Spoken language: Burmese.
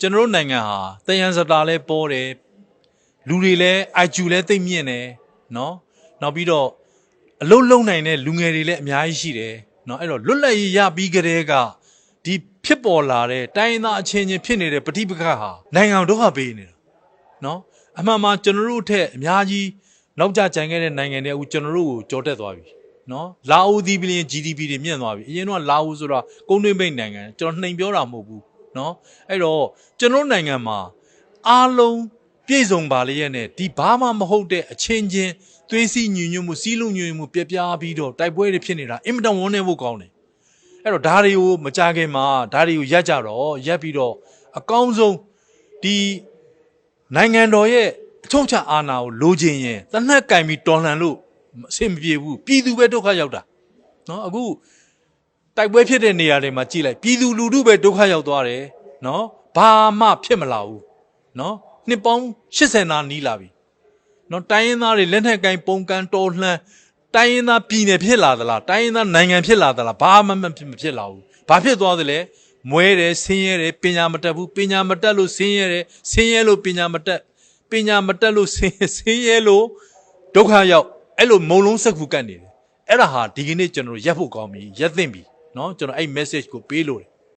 ကျွန်တော်တို့နိုင်ငံဟာတယံစတာလဲပေါ်တယ်လူတွေလဲ IQ လဲသိမ့်မြင့်တယ်နော်နောက်ပြီးတော့အလုံးလုံးနိုင်တဲ့လူငယ်တွေလည်းအများကြီးရှိတယ်နော်အဲ့တော့လွတ်လပ်ရေးရပြီးကြတဲ့ကဒီဖြစ်ပေါ်လာတဲ့တိုင်းရင်းသားအချင်းချင်းဖြစ်နေတဲ့ပဋိပက္ခဟာနိုင်ငံဒုက္ခပေးနေတာနော်အမှန်မှကျွန်တော်တို့ထက်အများကြီးနောက်ကျကြံခဲ့တဲ့နိုင်ငံတွေအခုကျွန်တော်တို့ကိုကြော်တက်သွားပြီနော်လာအိုဒီပလင် GDP တွေမြင့်သွားပြီအရင်တော့လာအိုဆိုတာကုန်တွင်းပိတ်နိုင်ငံကျွန်တော်နှိမ်ပြောတာမဟုတ်ဘူး နော်အဲ့တော့ကျွန်တော်တို့နိုင်ငံမှာအားလုံးပြည့်စုံပါလေရဲ့နဲ့ဒီဘာမှမဟုတ်တဲ့အချင်းချင်းသွေးစီညွညွတ်မှုစီးလုံးညွညွတ်မှုပြပြားပြီးတော့တိုက်ပွဲတွေဖြစ်နေတာအင်မတန်ဝန်းနေဖို့ကောင်းတယ်အဲ့တော့ဓာတ်တွေကိုမကြခင်မှာဓာတ်တွေကိုရက်ကြတော့ရက်ပြီးတော့အကောင်းဆုံးဒီနိုင်ငံတော်ရဲ့အချုပ်ချာအာဏာကိုလိုချင်ရင်တနက်ကင်ပြီးတော်လှန်လို့အဆင်မပြေဘူးပြည်သူပဲဒုက္ခရောက်တာနော်အခု တိုက်ပွဲဖြစ်တဲ့နေရာတွေမှာကြည်လိုက်ပြည်သူလူထုပဲဒုက္ခရောက်သွားတယ်နော်ဘာမှဖြစ်မလာဘူးနော်နှစ်ပေါင်း80နာနီးလာပြီနော်တိုင်းရင်းသားတွေလက်နက်ကင်ပုံကန်တော်လှန်တိုင်းရင်းသားပြည်နယ်ဖြစ်လာသလားတိုင်းရင်းသားနိုင်ငံဖြစ်လာသလားဘာမှမဖြစ်မဖြစ်လာဘူးဘာဖြစ်သွားသလဲမွဲတယ်ဆင်းရဲတယ်ပညာမတတ်ဘူးပညာမတတ်လို့ဆင်းရဲတယ်ဆင်းရဲလို့ပညာမတတ်ပညာမတတ်လို့ဆင်းဆင်းရဲလို့ဒုက္ခရောက်အဲ့လိုမုံလုံးစက်ကူကတ်နေတယ်အဲ့ဒါဟာဒီကနေ့ကျွန်တော်တို့ရက်ဖို့ကောင်းပြီရက်သင့်ပြီ နော်ကျွန်တော်အဲ့ message ကိုပေးလို့တယ်